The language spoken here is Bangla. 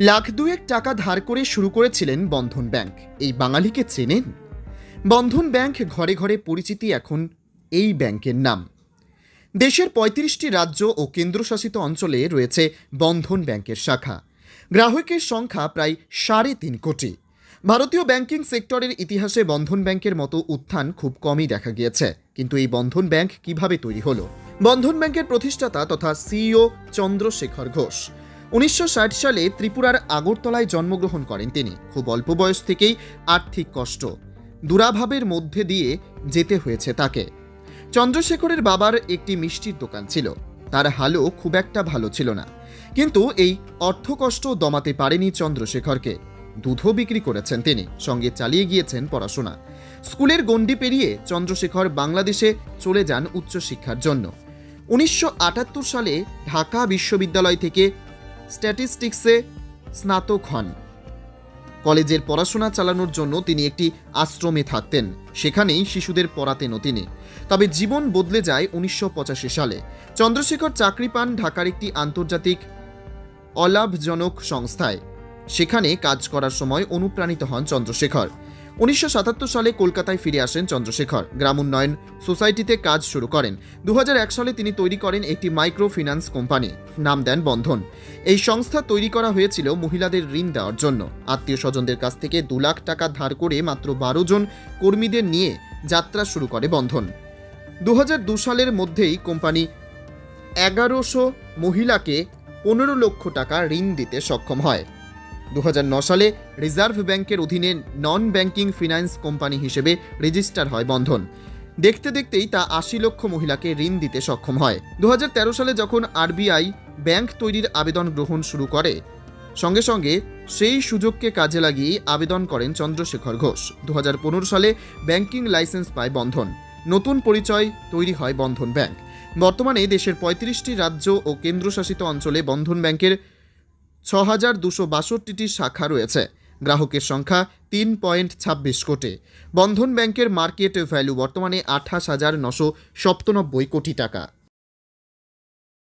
লাখ দুয়েক টাকা ধার করে শুরু করেছিলেন বন্ধন ব্যাংক। এই বাঙালিকে চেনেন? বন্ধন ব্যাংক ঘরে ঘরে পরিচিতি এখন এই ব্যাংকের নাম। দেশের পঁয়ত্রিশটি রাজ্য ও কেন্দ্রশাসিত অঞ্চলে রয়েছে বন্ধন ব্যাংকের শাখা। গ্রাহকের সংখ্যা প্রায় সাড়ে তিন কোটি। ভারতীয় ব্যাংকিং সেক্টরের ইতিহাসে বন্ধন ব্যাংকের মতো উত্থান খুব কমই দেখা গিয়েছে। কিন্তু এই বন্ধন ব্যাংক কীভাবে তৈরি হলো? বন্ধন ব্যাংকের প্রতিষ্ঠাতা তথা সিইও চন্দ্রশেখর ঘোষ। উনিশশো ষাট সালে ত্রিপুরার আগরতলায় জন্মগ্রহণ করেন তিনি। খুব অল্প বয়স থেকেই আর্থিক কষ্ট, দুরাভাবের মধ্যে দিয়ে যেতে হয়েছে তাকে। চন্দ্রশেখরের বাবার একটি মিষ্টির দোকান ছিল। তার হালও খুব একটা ভালো ছিল না। কিন্তু এই অর্থকষ্ট দমাতে পারেনি চন্দ্রশেখরকে। দুধও বিক্রি করেছেন তিনি, সঙ্গে চালিয়ে গিয়েছেন পড়াশোনা। স্কুলের গণ্ডি পেরিয়ে চন্দ্রশেখর বাংলাদেশে চলে যান উচ্চশিক্ষার জন্য। উনিশশো আটাত্তর সালে ঢাকা বিশ্ববিদ্যালয় থেকে স্ট্যাটিস্টিক্সে স্নাতক হন। কলেজের পড়াশোনা চালানোর জন্য তিনি একটি আশ্রমে থাকতেন। সেখানেই শিশুদের পড়াতেনও তিনি। তবে জীবন বদলে যায় উনিশশো পঁচাশি সালে। চন্দ্রশেখর চাকরি পান ঢাকার একটি আন্তর্জাতিক অলাভজনক সংস্থায়। সেখানে কাজ করার সময় অনুপ্রাণিত হন চন্দ্রশেখর। উনিশশো সাতাত্তর সালে কলকাতায় ফিরে আসেন চন্দ্রশেখর। গ্রাম উন্নয়ন সোসাইটিতে কাজ শুরু করেন। দু হাজার এক সালে তিনি তৈরি করেন একটি মাইক্রো ফিন্যান্স কোম্পানি, নাম দেন বন্ধন। এই সংস্থা তৈরি করা হয়েছিল মহিলাদের ঋণ দেওয়ার জন্য। আত্মীয় স্বজনদের কাছ থেকে দু লাখ টাকা ধার করে মাত্র বারো জন কর্মীদের নিয়ে যাত্রা শুরু করে বন্ধন। দু সালের মধ্যেই কোম্পানি এগারোশো মহিলাকে পনেরো লক্ষ টাকা ঋণ দিতে সক্ষম হয়। দু সালে রিজার্ভ ব্যাংকের অধীনে নন ব্যাংকিং ফিনান্স কোম্পানি হিসেবে রেজিস্টার হয় বন্ধন। দেখতে দেখতেই তা আশি লক্ষ মহিলাকে ঋণ দিতে সক্ষম হয়। দু হাজার তেরো সালে যখন আরবিআই ব্যাংক তৈরির আবেদন গ্রহণ শুরু করে, সঙ্গে সঙ্গে সেই সুযোগকে কাজে লাগিয়ে আবেদন করেন চন্দ্রশেখর ঘোষ। দু হাজার পনেরো সালে ব্যাংকিং লাইসেন্স পায় বন্ধন। নতুন পরিচয় তৈরি হয় বন্ধন ব্যাংক। বর্তমানে দেশের পঁয়ত্রিশটি রাজ্য ও কেন্দ্রশাসিত অঞ্চলে বন্ধন ব্যাংকের ছ হাজার দুশো বাষট্টিটি শাখা রয়েছে। গ্রাহকের সংখ্যা তিন পয়েন্ট ছাব্বিশ কোটি। বন্ধন ব্যাংকের মার্কেট ভ্যালু বর্তমানে আঠাশ হাজার নশো সপ্তানব্বই কোটি টাকা।